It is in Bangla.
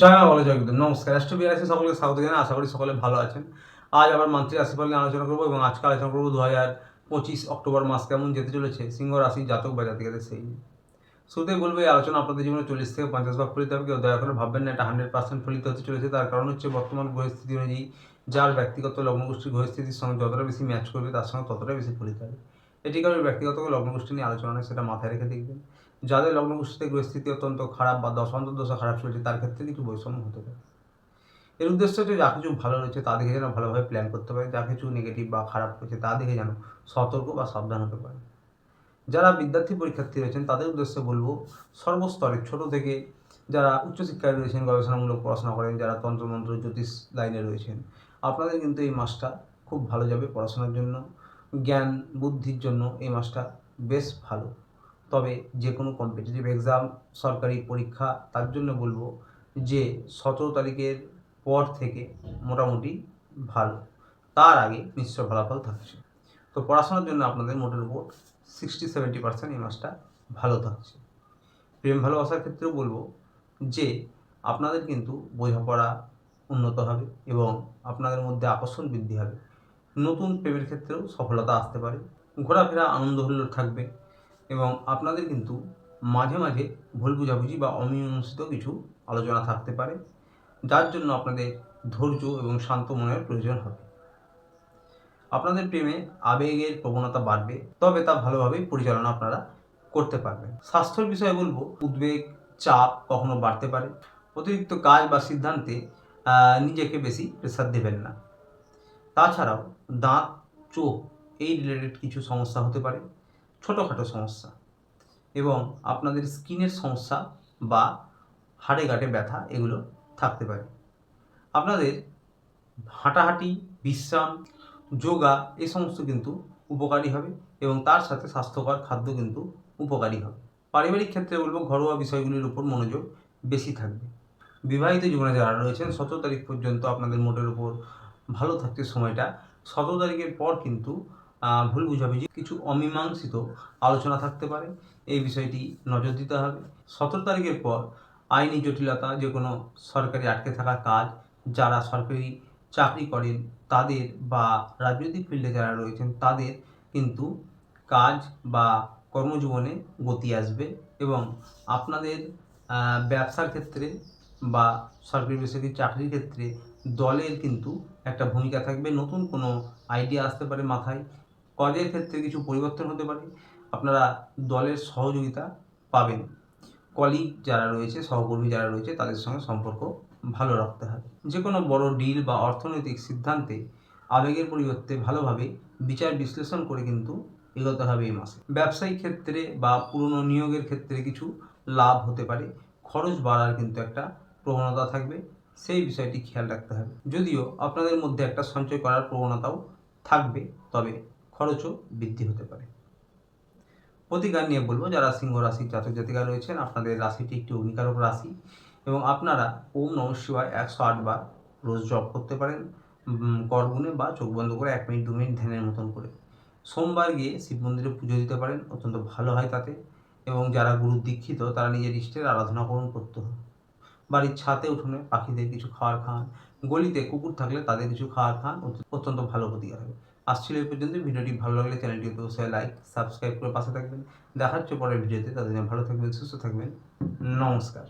জয় বলে জগদীপ নমস্কার। রাষ্ট্র বিআরসি সকলকে স্বাগত জানাই। আশা করি সকলে ভালো আছেন। আজ আবার মান্ত্রী রাশিফল নিয়ে আলোচনা করব এবং আজকে আলোচনা করব দু হাজার পঁচিশ অক্টোবর মাস কেমন যেতে চলেছে, সিংহ রাশি, জাতক বা জাতিকাদের সেই নিয়ে। শুরুতেই বলব, এই আলোচনা আপনাদের জীবনে চল্লিশ থেকে পঞ্চাশ ভাগ ফলিত হবে। কেউ দয়া করে ভাববেন না, এটা হান্ড্রেড পার্সেন্ট ফলিত হতে চলেছে। তার কারণ হচ্ছে বর্তমান পরিস্থিতি অনুযায়ী যার ব্যক্তিগত লগ্নগোষ্ঠীর পরিস্থিতির সঙ্গে যতটা বেশি ম্যাচ করবে, তার সঙ্গে ততটাই বেশি ফলিত হবে। এটি কারোর ব্যক্তিগত লগ্নগোষ্ঠী নিয়ে আলোচনা নয়, সেটা মাথায় রেখে দেখবেন। যাদের লগ্নগোষ্ঠীতে গৃহস্থিতি অত্যন্ত খারাপ বা দশা খারাপ চলছে তার ক্ষেত্রে কিছু বৈষম্য হতে পারে। এর উদ্দেশ্য হচ্ছে যা কিছু ভালো রয়েছে তা দেখে যেন ভালোভাবে প্ল্যান করতে পারে, যা কিছু নেগেটিভ বা খারাপ রয়েছে তা দেখে যেন সতর্ক বা সাবধান হতে পারে। যারা বিদ্যার্থী পরীক্ষার্থী রয়েছেন, তাদের উদ্দেশ্যে বলব সর্বস্তরে ছোট থেকে যারা উচ্চশিক্ষায় রয়েছেন, গবেষণামূলক পড়াশোনা করেন, যারা তন্ত্রমন্ত্র, জ্যোতিষ লাইনে রয়েছেন, আপনাদের কিন্তু এই মাসটা খুব ভালো যাবে পড়াশোনার জন্য। জ্ঞান, বুদ্ধির জন্য এই মাসটা বেশ ভালো। তবে যে কোনো কম্পিটিটিভ এক্সাম সরকারি পরীক্ষা, তার জন্য বলব যে সতেরো তারিখের পর থেকে মোটামুটি ভালো। তার আগে মিশ্র ফলাফল থাকছে। তো পড়াশোনার জন্য আপনাদের মোটের উপর সিক্সটি সেভেন্টি পার্সেন্ট এই মাসটা ভালো থাকছে। প্রেম ভালোবাসার ক্ষেত্রেও বলব যে আপনাদের কিন্তু বোঝাপড়া উন্নত হবে এবং আপনাদের মধ্যে আকর্ষণ বৃদ্ধি হবে। নতুন প্রেমের ক্ষেত্রেও সফলতা আসতে পারে। ঘোরাফেরা আনন্দ হুল্লোড় থাকবে এবং আপনাদের কিন্তু মাঝে মাঝে ভুল বুঝাবুঝি বা অমীমাংসিত কিছু আলোচনা থাকতে পারে, যার জন্য আপনাদের ধৈর্য এবং শান্ত মনের প্রয়োজন হবে। আপনাদের প্রেমে আবেগের প্রবণতা বাড়বে, তবে তা ভালোভাবেই পরিচালনা আপনারা করতে পারবেন। স্বাস্থ্যের বিষয়ে বলব, উদ্বেগ, চাপ কখনো বাড়তে পারে। অতিরিক্ত কাজ বা সিদ্ধান্তে নিজেকে বেশি প্রেশার দেবেন না। তাছাড়াও দাঁত, চোখ এই রিলেটেড কিছু সমস্যা হতে পারে, ছোটোখাটো সমস্যা এবং আপনাদের স্কিনের সমস্যা বা হাড়ে গাঁটে ব্যথা এগুলো থাকতে পারে। আপনাদের হাঁটাহাঁটি, বিশ্রাম, যোগা এ সমস্ত কিন্তু উপকারী হবে এবং তার সাথে স্বাস্থ্যকর খাদ্য কিন্তু উপকারী হবে। পারিবারিক ক্ষেত্রে বলব ঘরোয়া বিষয়গুলির উপর মনোযোগ বেশি থাকবে। বিবাহিত জীবনে যারা রয়েছেন, সতেরো তারিখ পর্যন্ত আপনাদের মোটের উপর ভালো থাকতে সময়টা সতেরো তারিখের পর কিন্তু ভুল বুঝাবুঝি, কিছু অমীমাংসিত আলোচনা থাকতে পারে। এই বিষয়টি নজর দিতে হবে। সতেরো তারিখের পর আইনি জটিলতা যে কোনো সরকারি আটকে থাকা কাজ, যারা সরকারি চাকরি করেন তাদের বা রাজনৈতিক ফিল্ডে যারা রয়েছেন তাদের কিন্তু কাজ বা কর্মজীবনে গতি আসবে এবং আপনাদের ব্যবসার ক্ষেত্রে বা সরকারি বেসরকারি চাকরির ক্ষেত্রে দলের কিন্তু একটা ভূমিকা থাকবে। নতুন কোনো আইডিয়া আসতে পারে মাথায়। কাজের ক্ষেত্রে কিছু পরিবর্তন হতে পারে। আপনারা দলের সহযোগিতা পাবেন। কলিগ যারা রয়েছে, সহকর্মী যারা রয়েছে, তাদের সঙ্গে সম্পর্ক ভালো রাখতে হবে। যে কোনো বড় ডিল বা অর্থনৈতিক সিদ্ধান্তে আবেগের পরিবর্তে ভালোভাবে বিচার বিশ্লেষণ করে কিন্তু এগোতে হবে এই মাসে। ব্যবসায়িক ক্ষেত্রে বা পুরনো নিয়োগের ক্ষেত্রে কিছু লাভ হতে পারে। খরচ বাড়ার কিন্তু একটা প্রবণতা থাকবে, সেই বিষয়টি খেয়াল রাখতে হবে। যদিও আপনাদের মধ্যে একটা সঞ্চয় করার প্রবণতাও থাকবে, তবে খরচও বৃদ্ধি হতে পারে। প্রতিকার নিয়ে বলব, যারা সিংহ রাশির জাতক জাতিকা রয়েছেন, আপনাদের রাশিটি একটি অগ্নিকারক রাশি এবং আপনারা ওম নম শিবায় একশো বার রোজ জপ করতে পারেন করগুনে বা চোখ বন্ধ করে এক মিনিট, দু মিনিট ধ্যানের মতন করে। সোমবার গিয়ে শিব মন্দিরে পুজো দিতে পারেন, অত্যন্ত ভালো হয় তাতে এবং যারা গুরু দীক্ষিত, তারা নিজের ইষ্টের আরাধনা করুন করতে হবে বাড়ির ছাতে উঠোনে পাখিদের কিছু খাওয়ার খান। গলিতে কুকুর থাকলে তাদের কিছু খাওয়ার খান। অত- অত্যন্ত ভালো প্রতিকার হবে আসছিল এই পর্যন্ত ভিডিওটি ভালো লাগলে চ্যানেলটি অবশ্যই লাইক, সাবস্ক্রাইব করে পাশে থাকবেন। দেখা হচ্ছে পরের ভিডিওতে। তাদের ভালো থাকবেন, সুস্থ থাকবেন। নমস্কার।